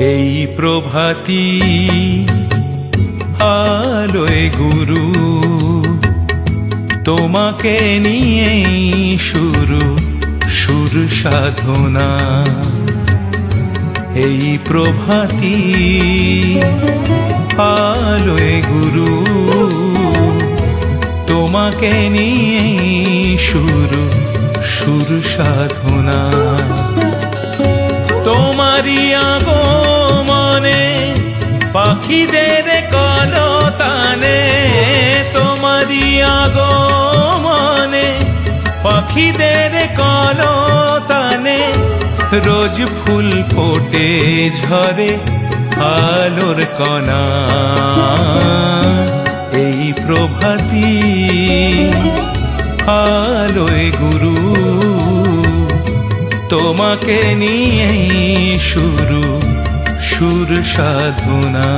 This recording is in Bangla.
এই প্রভাতী, আলোয় গুরু, তোমাকে নিয়ে শুরু সুর সাধনা। এই প্রভাতী, আলোয় গুরু, তোমাকে নিয়ে শুরু সুর সাধনা। তোমারই আগমনে পাখিদের কলতানে, তোমারই আগমনে। পাখিদের কলতানে, রোজ ফুল ফোটে ঝরে আলোর কণা। এই প্রভাতী আলোয় গুরু, তোমাকে নিয়ে শুরু সুর সাধনা।